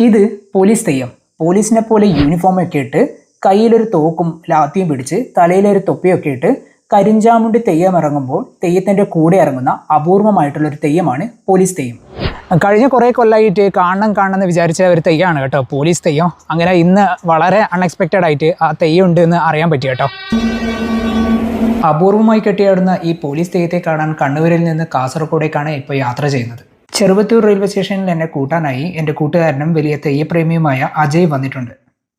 ഇത് പോലീസ് തെയ്യം. പോലീസിനെ പോലെ യൂണിഫോം ഒക്കെ ഇട്ട് കയ്യിലൊരു തോക്കും ലാത്തിയും പിടിച്ച് തലയിലൊരു തൊപ്പിയൊക്കെ ഇട്ട് കരിഞ്ചാമുണ്ടി തെയ്യം ഇറങ്ങുമ്പോൾ തെയ്യത്തിന്റെ കൂടെ ഇറങ്ങുന്ന അപൂർവമായിട്ടുള്ള ഒരു തെയ്യമാണ് പോലീസ് തെയ്യം. കഴിഞ്ഞ കുറേ കൊല്ലമായിട്ട് കാണണം കാണണം എന്ന് വിചാരിച്ച ഒരു തെയ്യമാണ് കേട്ടോ പോലീസ് തെയ്യം. അങ്ങനെ ഇന്ന് വളരെ അൺഎക്സ്പെക്റ്റഡ് ആയിട്ട് ആ തെയ്യം ഉണ്ട് എന്ന് അറിയാൻ പറ്റി കേട്ടോ. അപൂർവമായി കെട്ടിയാടുന്ന ഈ പോലീസ് തെയ്യത്തെ കാണാൻ കണ്ണൂരിൽ നിന്ന് കാസർഗോഡേക്കാണ് ഇപ്പോൾ യാത്ര ചെയ്യുന്നത്. ചെറുവത്തൂർ റെയിൽവേ സ്റ്റേഷനിൽ എന്നെ കൂട്ടാനായി എന്റെ കൂട്ടുകാരനും വലിയ തെയ്യപ്രേമിയുമായ അജയ് വന്നിട്ടുണ്ട്.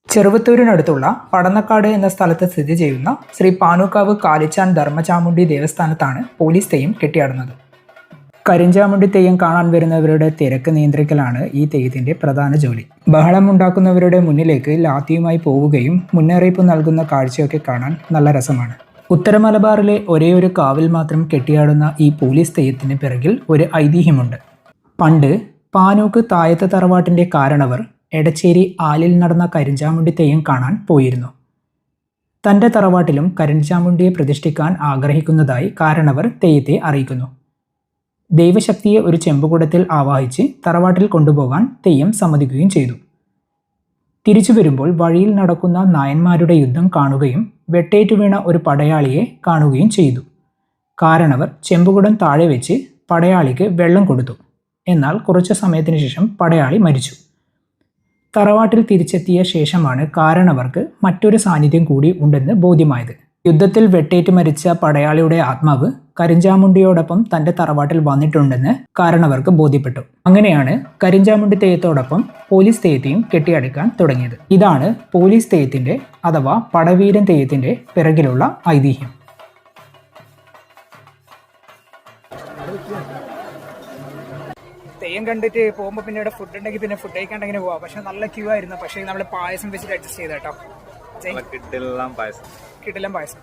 ചെറുവത്തൂരിനടുത്തുള്ള പടന്നക്കാട് എന്ന സ്ഥലത്ത് സ്ഥിതി ചെയ്യുന്ന ശ്രീ പാനൂക്കാവ് കാലിച്ചാൻ ധർമ്മചാമുണ്ടി ദേവസ്ഥാനത്താണ് പോലീസ് തെയ്യം കെട്ടിയാടുന്നത്. കരിഞ്ചാമുണ്ടി തെയ്യം കാണാൻ വരുന്നവരുടെ തിരക്ക് നിയന്ത്രിക്കലാണ് ഈ തെയ്യത്തിന്റെ പ്രധാന ജോലി. ബഹളമുണ്ടാക്കുന്നവരുടെ മുന്നിലേക്ക് ലാത്തിയുമായി പോവുകയും മുന്നറിയിപ്പ് നൽകുന്ന കാഴ്ചയൊക്കെ കാണാൻ നല്ല രസമാണ്. ഉത്തര മലബാറിലെ ഒരേ ഒരു കാവിൽ മാത്രം കെട്ടിയാടുന്ന ഈ പോലീസ് തെയ്യത്തിന് പിറകിൽ ഒരു ഐതിഹ്യമുണ്ട്. പണ്ട് പാനൂക്ക് തായത്ത് തറവാട്ടിന്റെ കാരണവർ എടച്ചേരി ആലിൽ നടന്ന കരിഞ്ചാമുണ്ടി തെയ്യം കാണാൻ പോയിരുന്നു. തന്റെ തറവാട്ടിലും കരിഞ്ചാമുണ്ടിയെ പ്രതിഷ്ഠിക്കാൻ ആഗ്രഹിക്കുന്നതായി കാരണവർ തെയ്യത്തെ അറിയിക്കുന്നു. ദൈവശക്തിയെ ഒരു ചെമ്പുകുടത്തിൽ ആവാഹിച്ച് തറവാട്ടിൽ കൊണ്ടുപോകാൻ തെയ്യം സമ്മതിക്കുകയും ചെയ്തു. തിരിച്ചു വരുമ്പോൾ വഴിയിൽ നടക്കുന്ന നായന്മാരുടെ യുദ്ധം കാണുകയും വെട്ടേറ്റു വീണ ഒരു പടയാളിയെ കാണുകയും ചെയ്തു. കാരണവർ ചെമ്പുകുടം താഴെ വെച്ച് പടയാളിക്ക് വെള്ളം കൊടുത്തു. എന്നാൽ കുറച്ചു സമയത്തിന് ശേഷം പടയാളി മരിച്ചു. തറവാട്ടിൽ തിരിച്ചെത്തിയ ശേഷമാണ് കാരണവർക്ക് മറ്റൊരു സാന്നിധ്യം കൂടി ഉണ്ടെന്ന് ബോധ്യമായത്. യുദ്ധത്തിൽ വെട്ടേറ്റ് മരിച്ച പടയാളിയുടെ ആത്മാവ് കരിഞ്ചാമുണ്ടിയോടൊപ്പം തന്റെ തറവാട്ടിൽ വന്നിട്ടുണ്ടെന്ന് കാരണവർക്ക് ബോധ്യപ്പെട്ടു. അങ്ങനെയാണ് കരിഞ്ചാമുണ്ടി തെയ്യത്തോടൊപ്പം പോലീസ് തെയ്യത്തെയും കെട്ടിയടക്കാൻ തുടങ്ങിയത്. ഇതാണ് പോലീസ് തെയ്യത്തിന്റെ അഥവാ പടവീരൻ തെയ്യത്തിന്റെ പിറകിലുള്ള ഐതിഹ്യം. തെയ്യം കണ്ടിട്ട് പോകുമ്പോൾ പിന്നെ ഇവിടെ ഫുഡ് ഉണ്ടെങ്കിൽ പിന്നെ ഫുഡ് കഴിക്കാണ്ട് ഇങ്ങനെ പോവാം. പക്ഷെ നല്ല ക്യൂ ആയിരുന്നു. പക്ഷേ നമ്മൾ പായസം വെച്ചിട്ട് അഡ്ജസ്റ്റ് ചെയ്ത കേട്ടോ കിട്ടില്ല പായസം. കിട്ടില്ല പായസം.